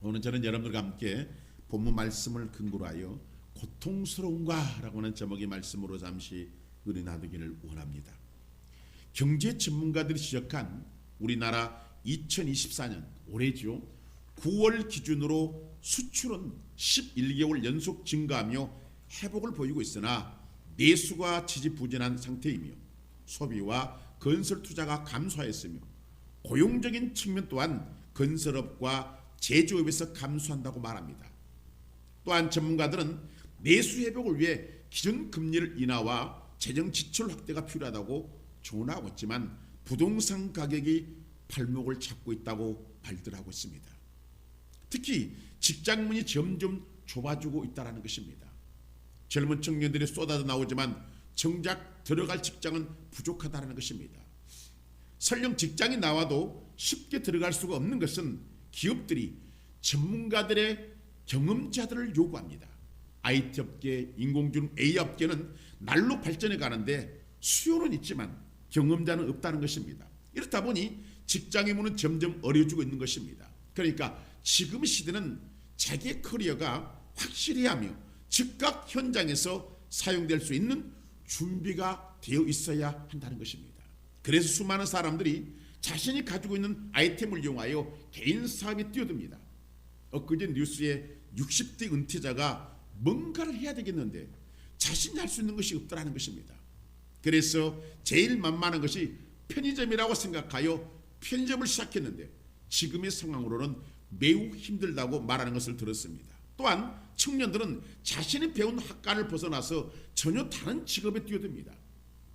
오늘 저는 여러분들과 함께 본문 말씀을 근거로 하여 고통스러운가라고 하는 제목의 말씀으로 잠시 은혜 나누기를 원합니다. 경제 전문가들이 지적한 우리나라 2024년 올해죠. 9월 기준으로 수출은 11개월 연속 증가하며 회복을 보이고 있으나 내수가 지지부진한 상태이며 소비와 건설 투자가 감소하였으며 고용적인 측면 또한 건설업과 제조업에서 감소한다고 말합니다. 또한 전문가들은 내수 회복을 위해 기존 금리를 인하와 재정 지출 확대가 필요하다고 조언하고 있지만 부동산 가격이 발목을 잡고 있다고 발들하고 있습니다. 특히 직장문이 점점 좁아지고 있다는 것입니다. 젊은 청년들이 쏟아져 나오지만 정작 들어갈 직장은 부족하다는 것입니다. 설령 직장이 나와도 쉽게 들어갈 수가 없는 것은 기업들이 전문가들의 경험자들을 요구합니다. IT 업계, 인공지능 AI 업계는 날로 발전해 가는데 수요는 있지만 경험자는 없다는 것입니다. 이렇다 보니 직장의 문은 점점 어려지고 있는 것입니다. 그러니까 지금 시대는 자기의 커리어가 확실히 하며 즉각 현장에서 사용될 수 있는 준비가 되어 있어야 한다는 것입니다. 그래서 수많은 사람들이 자신이 가지고 있는 아이템을 이용하여 개인 사업에 뛰어듭니다. 엊그제 뉴스에 60대 은퇴자가 뭔가를 해야 되겠는데 자신이 할 수 있는 것이 없더라는 것입니다. 그래서 제일 만만한 것이 편의점이라고 생각하여 편의점을 시작했는데 지금의 상황으로는 매우 힘들다고 말하는 것을 들었습니다. 또한 청년들은 자신이 배운 학과를 벗어나서 전혀 다른 직업에 뛰어듭니다.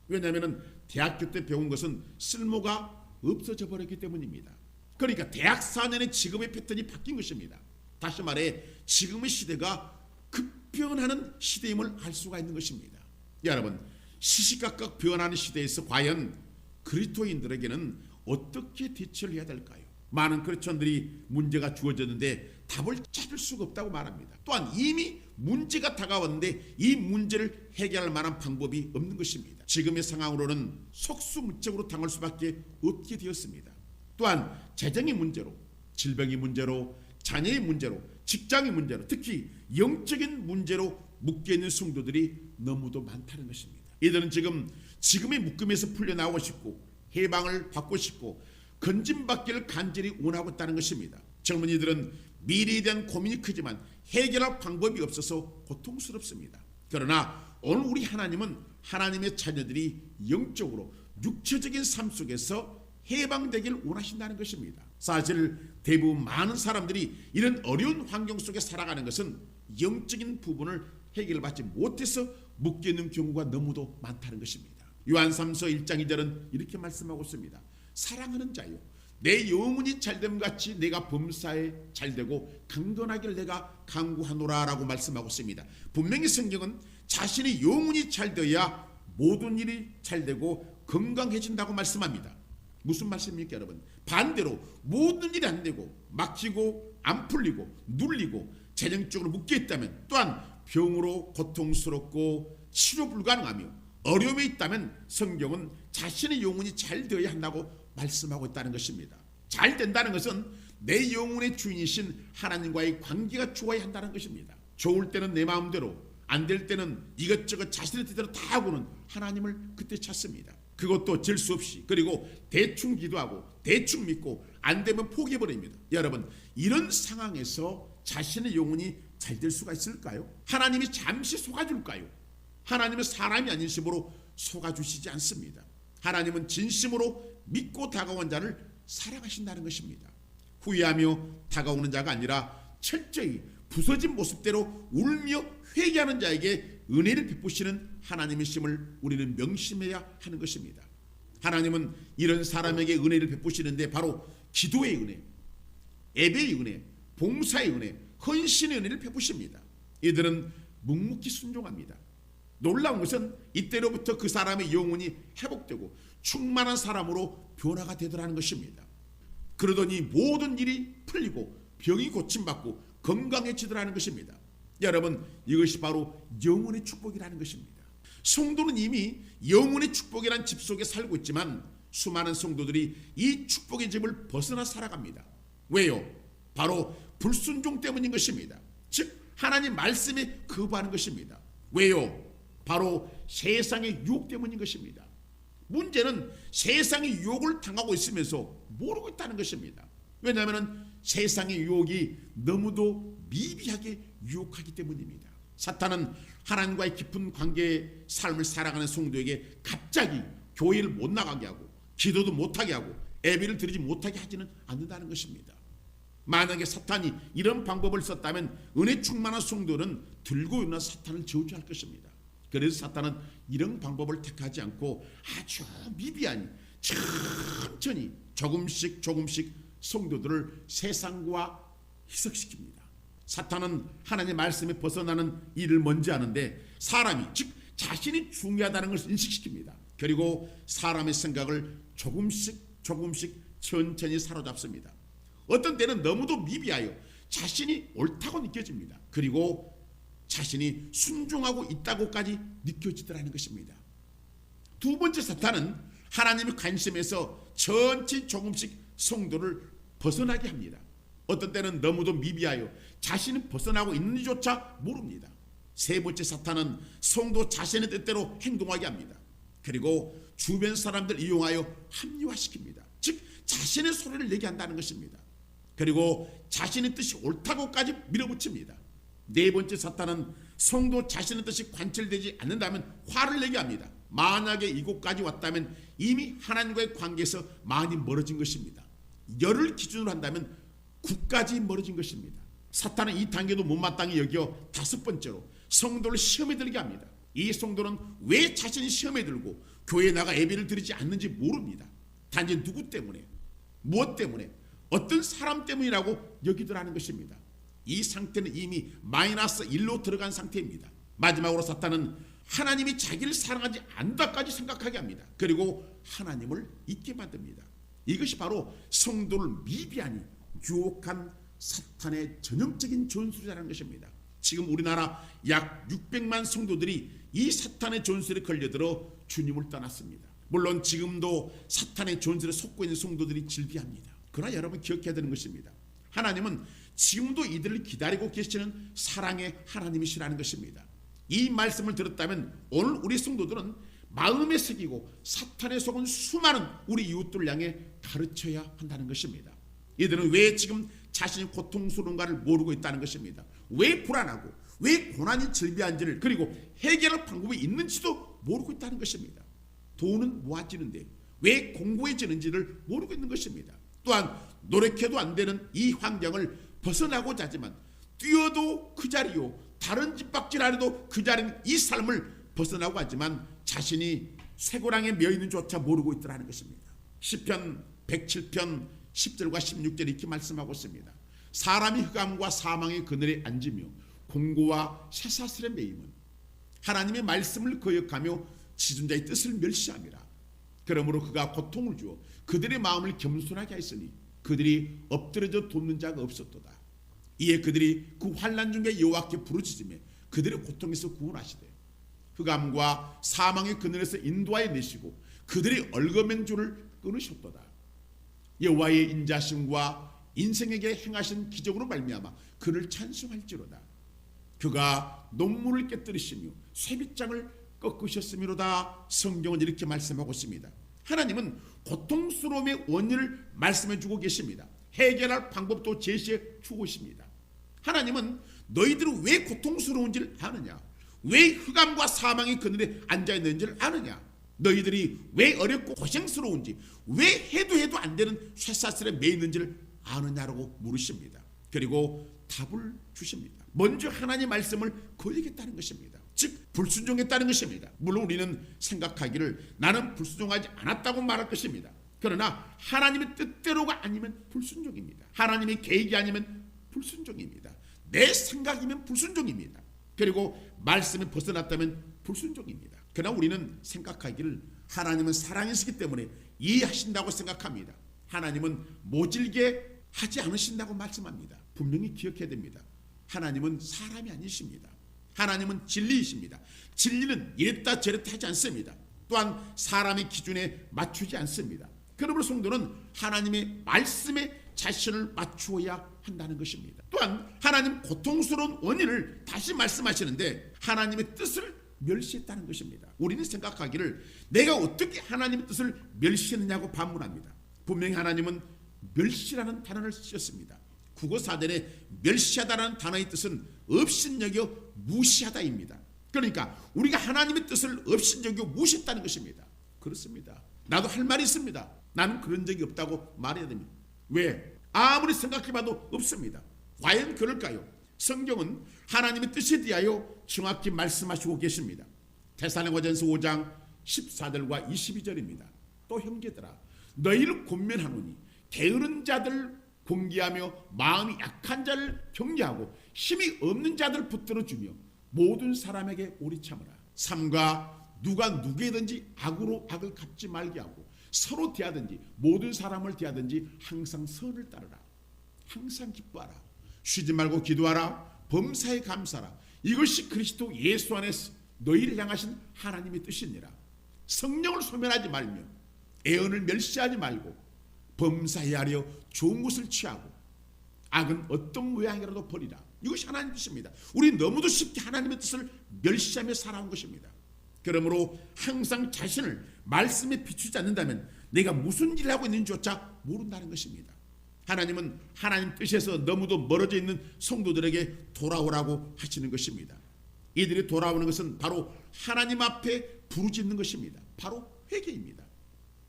왜냐하면 대학교 때 배운 것은 쓸모가 없어져 버렸기 때문입니다. 그러니까 대학 4년의 직업의 패턴이 바뀐 것입니다. 다시 말해 지금의 시대가 급변하는 시대임을 알 수가 있는 것입니다. 여러분 시시각각 변하는 시대에서 과연 그리스도인들에게는 어떻게 대처를 해야 될까요? 많은 크리스천들이 문제가 주어졌는데 답을 찾을 수가 없다고 말합니다. 또한 이미 문제가 다가왔는데 이 문제를 해결할 만한 방법이 없는 것입니다. 지금의 상황으로는 속수무책으로 당할 수밖에 없게 되었습니다. 또한 재정의 문제로, 질병의 문제로, 자녀의 문제로, 직장의 문제로, 특히 영적인 문제로 묶여 있는 성도들이 너무도 많다는 것입니다. 이들은 지금 지금의 묶음에서 풀려나오고 싶고 해방을 받고 싶고 건진받기를 간절히 원하고 있다는 것입니다. 젊은이들은 미래에 대한 고민이 크지만 해결할 방법이 없어서 고통스럽습니다. 그러나 오늘 우리 하나님은 하나님의 자녀들이 영적으로 육체적인 삶 속에서 해방되길 원하신다는 것입니다. 사실 대부분 많은 사람들이 이런 어려운 환경 속에 살아가는 것은 영적인 부분을 해결받지 못해서 묶여 있는 경우가 너무도 많다는 것입니다. 요한 3서 1장 2절은 이렇게 말씀하고 있습니다. 사랑하는 자요 내 영혼이 잘됨 같이 내가 범사에 잘되고 강건하기를 내가 강구하노라라고 말씀하고 있습니다. 분명히 성경은 자신의 영혼이 잘되어야 모든 일이 잘되고 건강해진다고 말씀합니다. 무슨 말씀입니까, 여러분? 반대로 모든 일이 안 되고 막히고 안 풀리고 눌리고 재정적으로 묶여 있다면 또한 병으로 고통스럽고 치료 불가능하며 어려움이 있다면 성경은 자신의 영혼이 잘 되어야 한다고 말씀하고 있다는 것입니다. 잘 된다는 것은 내 영혼의 주인이신 하나님과의 관계가 좋아야 한다는 것입니다. 좋을 때는 내 마음대로 안 될 때는 이것저것 자신의 뜻대로 다 하고는 하나님을 그때 찾습니다. 그것도 질 수 없이 그리고 대충 기도하고 대충 믿고 안 되면 포기해 버립니다. 여러분 이런 상황에서 자신의 영혼이 잘 될 수가 있을까요? 하나님이 잠시 속아줄까요? 하나님은 사람이 아닌 심으로 속아주시지 않습니다. 하나님은 진심으로 믿고 다가온 자를 사랑하신다는 것입니다. 후회하며 다가오는 자가 아니라 철저히 부서진 모습대로 울며 회개하는 자에게 은혜를 베푸시는 하나님의 심을 우리는 명심해야 하는 것입니다. 하나님은 이런 사람에게 은혜를 베푸시는데 바로 기도의 은혜, 예배의 은혜, 봉사의 은혜, 헌신의 은혜를 베푸십니다. 이들은 묵묵히 순종합니다. 놀라운 것은 이때로부터 그 사람의 영혼이 회복되고 충만한 사람으로 변화가 되더라는 것입니다. 그러더니 모든 일이 풀리고 병이 고침받고 건강해지더라는 것입니다. 여러분 이것이 바로 영혼의 축복이라는 것입니다. 성도는 이미 영혼의 축복이란 집 속에 살고 있지만 수많은 성도들이 이 축복의 집을 벗어나 살아갑니다. 왜요? 바로 불순종 때문인 것입니다. 즉 하나님 말씀에 거부하는 것입니다. 왜요? 바로 세상의 유혹 때문인 것입니다. 문제는 세상의 유혹을 당하고 있으면서 모르고 있다는 것입니다. 왜냐하면 세상의 유혹이 너무도 미비하게 유혹하기 때문입니다. 사탄은 하나님과의 깊은 관계의 삶을 살아가는 성도에게 갑자기 교회를 못 나가게 하고 기도도 못하게 하고 예배를 드리지 못하게 하지는 않는다는 것입니다. 만약에 사탄이 이런 방법을 썼다면 은혜 충만한 성도는 들고 일어나 사탄을 저주할 것입니다. 그래서 사탄은 이런 방법을 택하지 않고 아주 미비하니 천천히 조금씩 조금씩 성도들을 세상과 희석시킵니다. 사탄은 하나님의 말씀에 벗어나는 일을 먼저 하는데 사람이 즉 자신이 중요하다는 것을 인식시킵니다. 그리고 사람의 생각을 조금씩 조금씩 천천히 사로잡습니다. 어떤 때는 너무도 미비하여 자신이 옳다고 느껴집니다. 그리고 자신이 순종하고 있다고까지 느껴지더라는 것입니다. 두 번째 사탄은 하나님의 관심에서 천천히 조금씩 성도를 벗어나게 합니다. 어떤 때는 너무도 미비하여 자신이 벗어나고 있는지조차 모릅니다. 세 번째 사탄은 성도 자신의 뜻대로 행동하게 합니다. 그리고 주변 사람들 이용하여 합리화시킵니다. 즉 자신의 소리를 내게 한다는 것입니다. 그리고 자신의 뜻이 옳다고까지 밀어붙입니다. 네 번째 사탄은 성도 자신의 뜻이 관철되지 않는다면 화를 내게 합니다. 만약에 이곳까지 왔다면 이미 하나님과의 관계에서 많이 멀어진 것입니다. 열을 기준으로 한다면 국까지 멀어진 것입니다. 사탄은 이 단계도 못마땅히 여겨 다섯 번째로 성도를 시험에 들게 합니다. 이 성도는 왜 자신이 시험에 들고 교회에 나가 예배를 드리지 않는지 모릅니다. 단지 누구 때문에 무엇 때문에 어떤 사람 때문이라고 여기더라는 것입니다. 이 상태는 이미 마이너스 1로 들어간 상태입니다. 마지막으로 사탄은 하나님이 자기를 사랑하지 않다까지 생각하게 합니다. 그리고 하나님을 잊게 만듭니다. 이것이 바로 성도를 미비하니 유혹한 사탄의 전형적인 전술이라는 것입니다. 지금 우리나라 약 600만 성도들이 이 사탄의 전술에 걸려들어 주님을 떠났습니다. 물론 지금도 사탄의 전술에 속고 있는 성도들이 질비합니다. 그러나 여러분 기억해야 되는 것입니다. 하나님은 지금도 이들을 기다리고 계시는 사랑의 하나님이시라는 것입니다. 이 말씀을 들었다면 오늘 우리 성도들은 마음에 새기고 사탄에 속은 수많은 우리 이웃들 향해 가르쳐야 한다는 것입니다. 이들은 왜 지금 자신이 고통스러운가를 모르고 있다는 것입니다. 왜 불안하고 왜 고난이 즐비한지를 그리고 해결할 방법이 있는지도 모르고 있다는 것입니다. 돈은 모아지는데 왜 공고해지는지를 모르고 있는 것입니다. 또한 노력해도 안 되는 이 환경을 벗어나고자 하지만 뛰어도 그 자리요 다른 집박질하려도 그 자리는 이 삶을 벗어나고 하지만 자신이 쇠고랑에 며 있는 조차 모르고 있더라는 것입니다. 시편 107편 10절과 16절 이렇게 말씀하고 있습니다. 사람이 흑암과 사망의 그늘에 앉으며 공고와 쇠사슬에 매임은 하나님의 말씀을 거역하며 지존자의 뜻을 멸시함이라. 그러므로 그가 고통을 주어 그들의 마음을 겸손하게 하였으니 그들이 엎드려져 돕는 자가 없었도다. 이에 그들이 그 환란 중에 여호와께 부르짖으며 그들의 고통에서 구원하시되 흑암과 사망의 그늘에서 인도하여 내시고 그들의 얽어맨 줄을 끊으셨도다. 여호와의 인자심과 인생에게 행하신 기적으로 말미암아 그를 찬송할지로다. 그가 농물을 깨뜨리시며 쇠빗장을 꺾으셨음이로다. 성경은 이렇게 말씀하고 있습니다. 하나님은 고통스러움의 원인을 말씀해 주고 계십니다. 해결할 방법도 제시해 주고 있습니다. 하나님은 너희들은 왜 고통스러운지를 아느냐? 왜 흑암과 사망의 그늘에 앉아 있는지를 아느냐? 너희들이 왜 어렵고 고생스러운지, 왜 해도 해도 안 되는 쇠사슬에 매 있는지를 아느냐라고 물으십니다. 그리고 답을 주십니다. 먼저 하나님 말씀을 거역했다는 것입니다. 즉 불순종했다는 것입니다. 물론 우리는 생각하기를 나는 불순종하지 않았다고 말할 것입니다. 그러나 하나님의 뜻대로가 아니면 불순종입니다. 하나님의 계획이 아니면 불순종입니다. 내 생각이면 불순종입니다. 그리고 말씀이 벗어났다면 불순종입니다. 그러나 우리는 생각하기를 하나님은 사랑이시기 때문에 이해하신다고 생각합니다. 하나님은 모질게 하지 않으신다고 말씀합니다. 분명히 기억해야 됩니다. 하나님은 사람이 아니십니다. 하나님은 진리이십니다. 진리는 이랬다 저랬다 하지 않습니다. 또한 사람의 기준에 맞추지 않습니다. 그러므로 성도는 하나님의 말씀에 자신을 맞추어야 한다는 것입니다. 또한 하나님 고통스러운 원인을 다시 말씀하시는데 하나님의 뜻을 멸시했다는 것입니다. 우리는 생각하기를 내가 어떻게 하나님의 뜻을 멸시했느냐고 반문합니다. 분명히 하나님은 멸시라는 단어를 쓰셨습니다. 국어 사전에 멸시하다라는 단어의 뜻은 업신여겨 무시하다입니다. 그러니까 우리가 하나님의 뜻을 업신여겨 무시했다는 것입니다. 그렇습니다. 나도 할 말이 있습니다. 나는 그런 적이 없다고 말해야 됩니다. 왜? 아무리 생각해봐도 없습니다. 과연 그럴까요? 성경은 하나님의 뜻에 대하여 정확히 말씀하시고 계십니다. 테살로니가전서 5장 14절과 22절입니다. 또 형제들아 너희를 권면하노니 게으른 자들 공개하며 마음이 약한 자를 격려하고 힘이 없는 자들 붙들어 주며 모든 사람에게 오리 참으라. 삼가 누가 누구에든지 악으로 악을 갚지 말게 하고 서로 대하든지 모든 사람을 대하든지 항상 선을 따르라. 항상 기뻐하라. 쉬지 말고 기도하라. 범사에 감사라. 이것이 그리스도 예수 안에서 너희를 향하신 하나님의 뜻이니라. 성령을 소멸하지 말며 애언을 멸시하지 말고 범사에 하려 좋은 것을 취하고 악은 어떤 모양이라도 버리라. 이것이 하나님의 뜻입니다. 우리 너무도 쉽게 하나님의 뜻을 멸시하며 살아온 것입니다. 그러므로 항상 자신을 말씀에 비추지 않는다면 내가 무슨 일을 하고 있는지조차 모른다는 것입니다. 하나님은 하나님 뜻에서 너무도 멀어져 있는 성도들에게 돌아오라고 하시는 것입니다. 이들이 돌아오는 것은 바로 하나님 앞에 부르짖는 것입니다. 바로 회개입니다.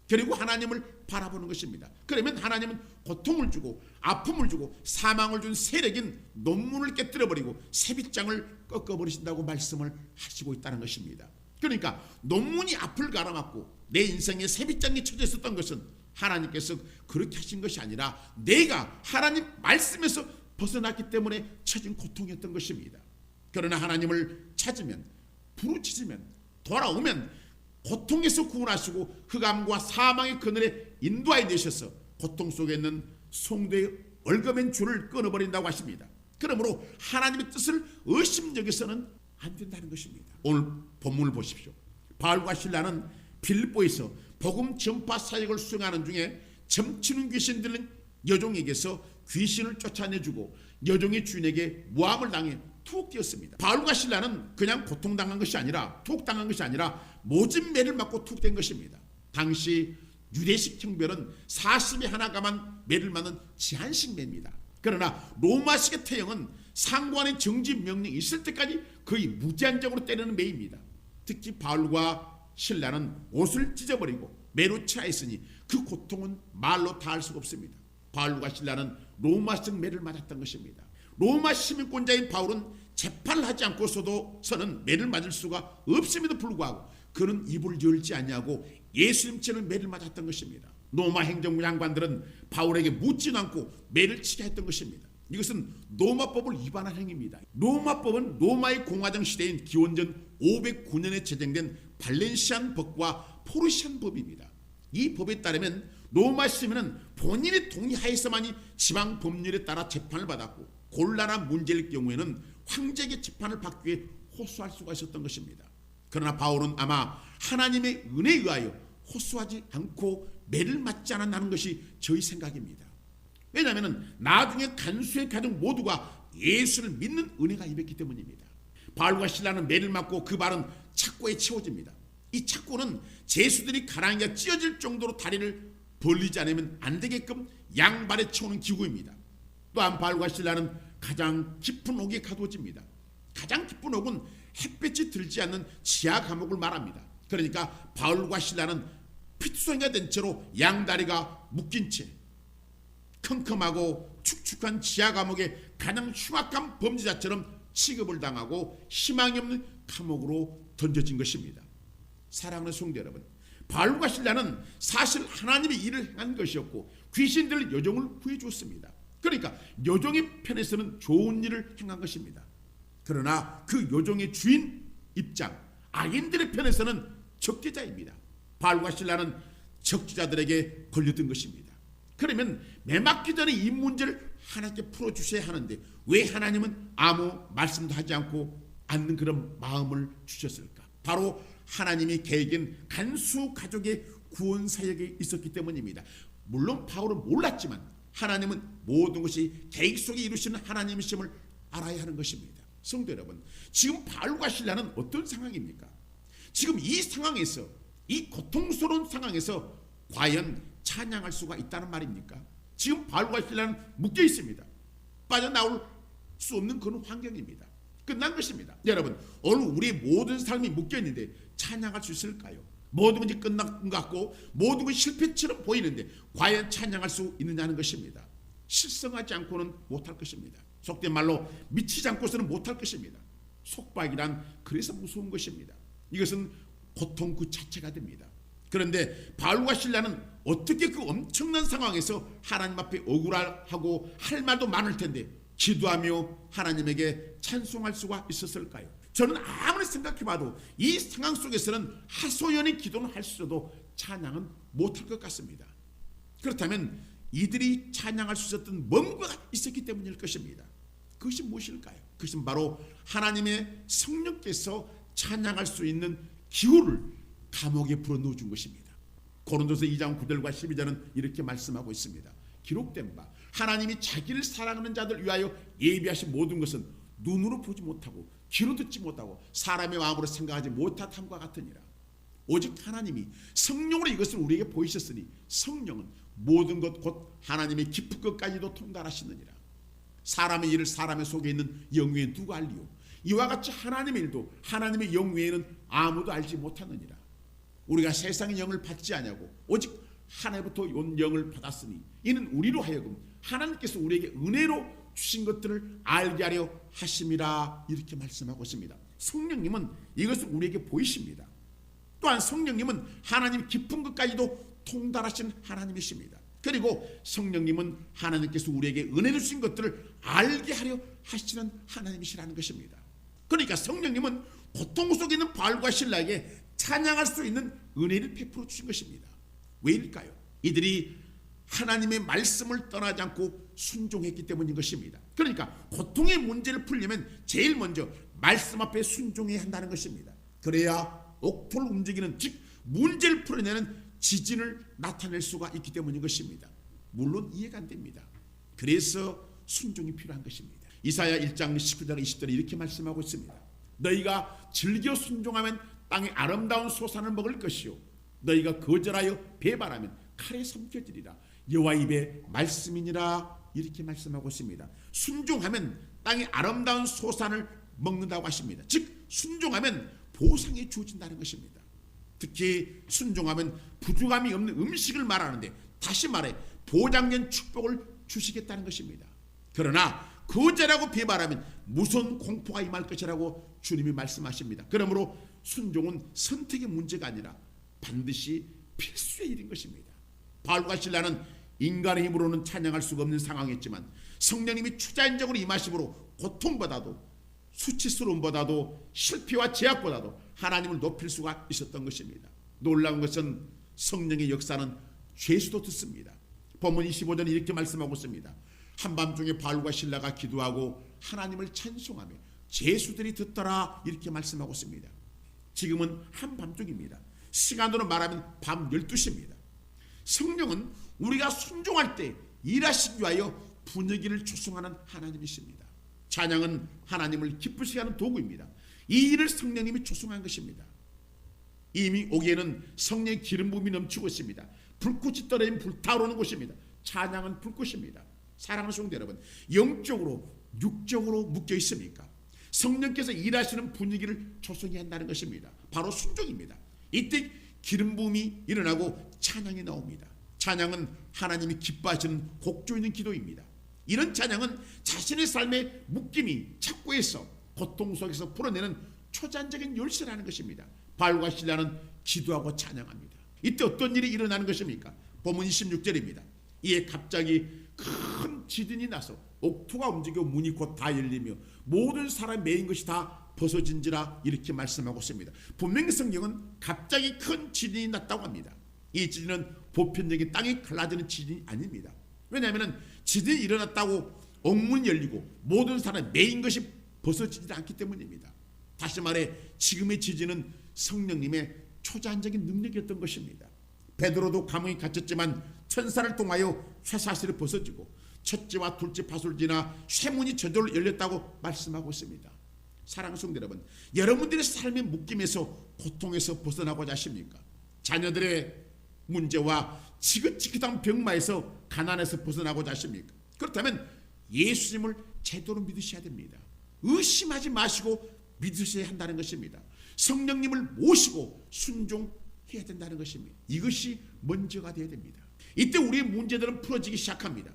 그리고 하나님을 바라보는 것입니다. 그러면 하나님은 고통을 주고 아픔을 주고 사망을 준 세력인 논문을 깨뜨려 버리고 세빛장을 꺾어 버리신다고 말씀을 하시고 있다는 것입니다. 그러니까 논문이 앞을 가로막고 내 인생에 세빛장이 쳐져 있었던 것은 하나님께서 그렇게 하신 것이 아니라 내가 하나님 말씀에서 벗어났기 때문에 처진 고통이었던 것입니다. 그러나 하나님을 찾으면 부르짖으면 돌아오면 고통에서 구원하시고 흑암과 사망의 그늘에 인도하여 내셔서 고통 속에 있는 성도의 얼거맨 줄을 끊어버린다고 하십니다. 그러므로 하나님의 뜻을 의심적에서는 안 된다는 것입니다. 오늘 본문을 보십시오. 바울과 신라는 빌보에서 복음 전파 사역을 수행하는 중에 점치는 귀신 들린 여종에게서 귀신을 쫓아내주고 여종의 주인에게 모함을 당해 툭 뛰었습니다. 바울과 신라는 그냥 고통당한 것이 아니라 툭 당한 것이 아니라 모진 매를 맞고 툭 된 것입니다. 당시 유대식 형별은 40에 하나가만 매를 맞는 제한식 매입니다. 그러나 로마식의 태형은 상관의 정지 명령이 있을 때까지 거의 무제한적으로 때리는 매입니다. 특히 바울과 신라는 옷을 찢어버리고 매로 취하였으니 그 고통은 말로 다 할 수가 없습니다. 바울과 신라는 로마식 매를 맞았던 것입니다. 로마 시민권자인 바울은 재판을 하지 않고서도 서는 매를 맞을 수가 없음에도 불구하고 그는 입을 열지 않냐고 예수님처럼 매를 맞았던 것입니다. 로마 행정부 장관들은 바울에게 묻지도 않고 매를 치게 했던 것입니다. 이것은 로마법을 위반한 행위입니다. 로마법은 로마의 공화정 시대인 기원전 509년에 제정된 발렌시안 법과 포르시안 법입니다. 이 법에 따르면 로마 시민은 본인의 동의하에서만이 지방 법률에 따라 재판을 받았고 곤란한 문제일 경우에는 황제에게 재판을 받기 위해 호소할 수가 있었던 것입니다. 그러나 바울은 아마 하나님의 은혜에 의하여 호소하지 않고 매를 맞지 않았다는 것이 저희 생각입니다. 왜냐하면 나중에 간수의 가족 모두가 예수를 믿는 은혜가 임했기 때문입니다. 바울과 신라는 매를 맞고 그 발은 착고에 채워집니다. 이 착고는 제수들이 가랑이가 찢어질 정도로 다리를 벌리지 않으면 안 되게끔 양발에 채우는 기구입니다. 또한 바울과 신라는 가장 깊은 옥에 가두어집니다. 가장 깊은 옥은 햇빛이 들지 않는 지하 감옥을 말합니다. 그러니까 바울과 신라는 피투성이가 된 채로 양다리가 묶인 채 컴컴하고 축축한 지하 감옥의 가장 흉악한 범죄자처럼 취급을 당하고 희망이 없는 감옥으로 던져진 것입니다. 사랑하는 성도 여러분, 바울과 신라는 사실 하나님의 일을 행한 것이었고 귀신들 여종을 구해 주었습니다. 그러니까 여종의 편에서는 좋은 일을 행한 것입니다. 그러나 그 여종의 주인 입장, 악인들의 편에서는 적대자입니다. 바울과 신라는 적대자들에게 걸려든 것입니다. 그러면 매 맞기 전에 이 문제를 하나님께 풀어주셔야 하는데 왜 하나님은 아무 말씀도 하지 않고 않는 그런 마음을 주셨을까? 바로 하나님이 계획인 간수 가족의 구원 사역이 있었기 때문입니다. 물론 바울은 몰랐지만 하나님은 모든 것이 계획 속에 이루시는 하나님이심을 알아야 하는 것입니다. 성도 여러분, 지금 바울과 신라는 어떤 상황입니까? 지금 이 상황에서 이 고통스러운 상황에서 과연 찬양할 수가 있다는 말입니까? 지금 바울과 신라는 묶여 있습니다. 빠져나올 수 없는 그런 환경입니다. 끝난 것입니다. 여러분, 오늘 우리의 모든 삶이 묶여 있는데 찬양할 수 있을까요? 모든 것이 끝난 것 같고 모든 것이 실패처럼 보이는데 과연 찬양할 수 있느냐는 것입니다. 실성하지 않고는 못할 것입니다. 속된 말로 미치지 않고서는 못할 것입니다. 속박이란 그래서 무서운 것입니다. 이것은 고통 그 자체가 됩니다. 그런데 바울과 신라는 어떻게 그 엄청난 상황에서 하나님 앞에 억울하고 할 말도 많을 텐데 기도하며 하나님에게 찬송할 수가 있었을까요? 저는 아무리 생각해봐도 이 상황 속에서는 하소연의 기도는 할 수도 찬양은 못할 것 같습니다. 그렇다면 이들이 찬양할 수 있었던 뭔가가 있었기 때문일 것입니다. 그것이 무엇일까요? 그것은 바로 하나님의 성령께서 찬양할 수 있는 기호를 감옥에 불어넣어 준 것입니다. 고린도서 2장 9절과 12절은 이렇게 말씀하고 있습니다. 기록된 바 하나님이 자기를 사랑하는 자들 위하여 예비하신 모든 것은 눈으로 보지 못하고 귀로 듣지 못하고 사람의 마음으로 생각하지 못함과 같으니라. 오직 하나님이 성령으로 이것을 우리에게 보이셨으니 성령은 모든 것 곧 하나님의 깊은 것까지도 통달하시느니라. 사람의 일을 사람의 속에 있는 영 외에 누가 알리요? 이와 같이 하나님의 일도 하나님의 영 외에는 아무도 알지 못하느니라. 우리가 세상의 영을 받지 아니하고 오직 하나님부터 온 영을 받았으니 이는 우리로 하여금 하나님께서 우리에게 은혜로 주신 것들을 알게 하려 하심이라 이렇게 말씀하고 있습니다. 성령님은 이것을 우리에게 보이십니다. 또한 성령님은 하나님 깊은 것까지도 통달하신 하나님이십니다. 그리고 성령님은 하나님께서 우리에게 은혜를 주신 것들을 알게 하려 하시는 하나님이시라는 것입니다. 그러니까 성령님은 고통 속에 있는 바울과 신라에게 찬양할 수 있는 은혜를 베풀어 주신 것입니다. 왜일까요? 이들이 하나님의 말씀을 떠나지 않고 순종했기 때문인 것입니다. 그러니까 고통의 문제를 풀려면 제일 먼저 말씀 앞에 순종해야 한다는 것입니다. 그래야 옥토를 움직이는 즉 문제를 풀어내는 지진을 나타낼 수가 있기 때문인 것입니다. 물론 이해가 안 됩니다. 그래서 순종이 필요한 것입니다. 이사야 1장 19절 20절에 이렇게 말씀하고 있습니다. 너희가 즐겨 순종하면 땅의 아름다운 소산을 먹을 것이요 너희가 거절하여 배반하면 칼에 삼켜지리라 여호와 입의 말씀이니라 이렇게 말씀하고 있습니다. 순종하면 땅의 아름다운 소산을 먹는다고 하십니다. 즉 순종하면 보상이 주어진다는 것입니다. 특히 순종하면 부족함이 없는 음식을 말하는데 다시 말해 보장된 축복을 주시겠다는 것입니다. 그러나 거절하고 배반하면 무슨 공포가 임할 것이라고 주님이 말씀하십니다. 그러므로 순종은 선택의 문제가 아니라 반드시 필수의 일인 것입니다. 바울과 신라는 인간의 힘으로는 찬양할 수가 없는 상황이었지만 성령님이 추자인적으로 임하심으로 고통보다도 수치스러움보다도 실패와 제약보다도 하나님을 높일 수가 있었던 것입니다. 놀라운 것은 성령의 역사는 죄수도 듣습니다. 본문 25절 이렇게 말씀하고 있습니다. 한밤중에 바울과 신라가 기도하고 하나님을 찬송하며 죄수들이 듣더라 이렇게 말씀하고 있습니다. 지금은 한밤중입니다. 시간으로 말하면 밤 12시입니다. 성령은 우리가 순종할 때 일하시기 위하여 분위기를 조성하는 하나님이십니다. 찬양은 하나님을 기쁘시게 하는 도구입니다. 이 일을 성령님이 조성한 것입니다. 이미 오기에는 성령의 기름 부음이 넘치고 있습니다. 불꽃이 떨어진 불타오르는 곳입니다. 찬양은 불꽃입니다. 사랑하는 성도 여러분, 영적으로 육적으로 묶여 있습니까? 성령께서 일하시는 분위기를 조성해야 한다는 것입니다. 바로 순종입니다. 이때 기름 부음이 일어나고 찬양이 나옵니다. 찬양은 하나님이 기뻐하시는 곡조 있는 기도입니다. 이런 찬양은 자신의 삶의 묶임이 착고해서 고통 속에서 풀어내는 초자연적인 열쇠라는 것입니다. 바울과 신라는 기도하고 찬양합니다. 이때 어떤 일이 일어나는 것입니까? 본문 26절입니다. 이에 갑자기 큰 지진이 나서 옥토가 움직여 문이 곧 다 열리며 모든 사람 메인 것이 다 벗어진지라 이렇게 말씀하고 있습니다. 분명히 성경은 갑자기 큰 지진이 났다고 합니다. 이 지진은 보편적인 땅이 갈라지는 지진이 아닙니다. 왜냐하면 지진이 일어났다고 옥문이 열리고 모든 사람 메인 것이 벗어지지 않기 때문입니다. 다시 말해 지금의 지진은 성령님의 초자연적인 능력이었던 것입니다. 베드로도 감옥에 갇혔지만 천사를 통하여 쇠사슬이 벗어지고 첫째와 둘째 파솔지나 쇠문이 저절로 열렸다고 말씀하고 있습니다. 사랑하는 성도 여러분, 여러분들의 삶의 묶임에서 고통에서 벗어나고자 하십니까? 자녀들의 문제와 지긋지긋한 병마에서 가난에서 벗어나고자 하십니까? 그렇다면 예수님을 제대로 믿으셔야 됩니다. 의심하지 마시고 믿으셔야 한다는 것입니다. 성령님을 모시고 순종해야 된다는 것입니다. 이것이 먼저가 되어야 됩니다. 이때 우리의 문제들은 풀어지기 시작합니다.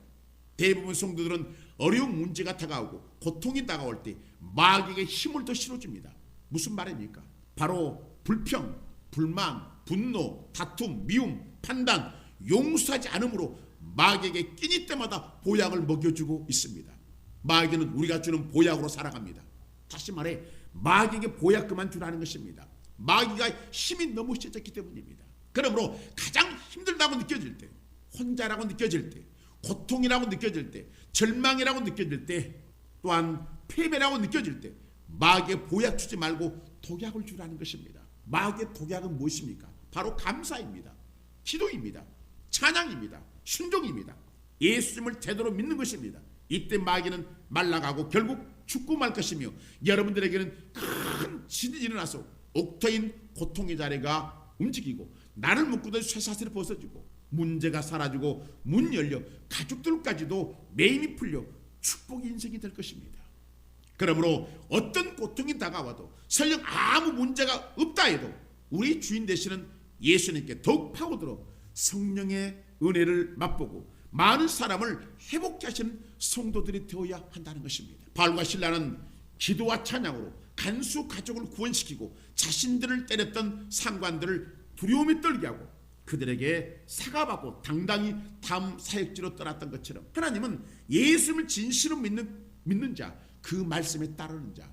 대부분 성도들은 어려운 문제가 다가오고 고통이 다가올 때 마귀에게 힘을 더 실어줍니다. 무슨 말입니까? 바로 불평, 불만, 분노, 다툼, 미움, 판단, 용서하지 않으므로 마귀에게 끼니 때마다 보약을 먹여주고 있습니다. 마귀는 우리가 주는 보약으로 살아갑니다. 다시 말해 마귀에게 보약 그만 주라는 것입니다. 마귀가 힘이 너무 세졌기 때문입니다. 그러므로 가장 힘들다고 느껴질 때, 혼자라고 느껴질 때, 고통이라고 느껴질 때, 절망이라고 느껴질 때, 또한 패배라고 느껴질 때 마귀의 보약 주지 말고 독약을 주라는 것입니다. 마귀의 독약은 무엇입니까? 바로 감사입니다. 기도입니다. 찬양입니다. 순종입니다. 예수님을 제대로 믿는 것입니다. 이때 마귀는 말라가고 결국 죽고 말 것이며 여러분들에게는 큰 진이 일어나서 옥터인 고통의 자리가 움직이고 나를 묶고던 쇠사슬이 벗어지고 문제가 사라지고 문 열려 가족들까지도 매임이 풀려 축복의 인생이 될 것입니다. 그러므로 어떤 고통이 다가와도 설령 아무 문제가 없다 해도 우리 주인 되시는 예수님께 더욱 파고들어 성령의 은혜를 맛보고 많은 사람을 회복케 하시는 성도들이 되어야 한다는 것입니다. 바울과 신라는 기도와 찬양으로 간수 가족을 구원시키고 자신들을 때렸던 상관들을 두려움에 떨게 하고 그들에게 사과받고 당당히 다음 사역지로 떠났던 것처럼 하나님은 예수를 진실로 믿는 믿는 자, 그 말씀에 따르는 자,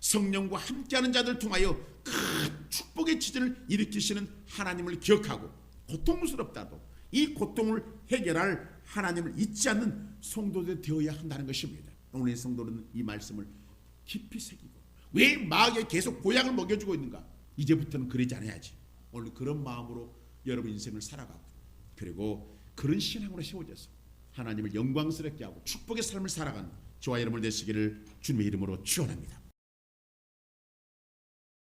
성령과 함께하는 자들 통하여 큰 축복의 지진을 일으키시는 하나님을 기억하고 고통스럽다도 이 고통을 해결할 하나님을 잊지 않는 성도들 되어야 한다는 것입니다. 오늘 의 성도는 이 말씀을 깊이 새기고 왜 마귀에 계속 보약을 먹여주고 있는가? 이제부터는 그러지 않아야지. 오늘 그런 마음으로 여러분 인생을 살아가고 그리고 그런 신앙으로 세워져서 하나님을 영광스럽게 하고 축복의 삶을 살아가는 저와 여러분 되시기를 주님의 이름으로 축원합니다.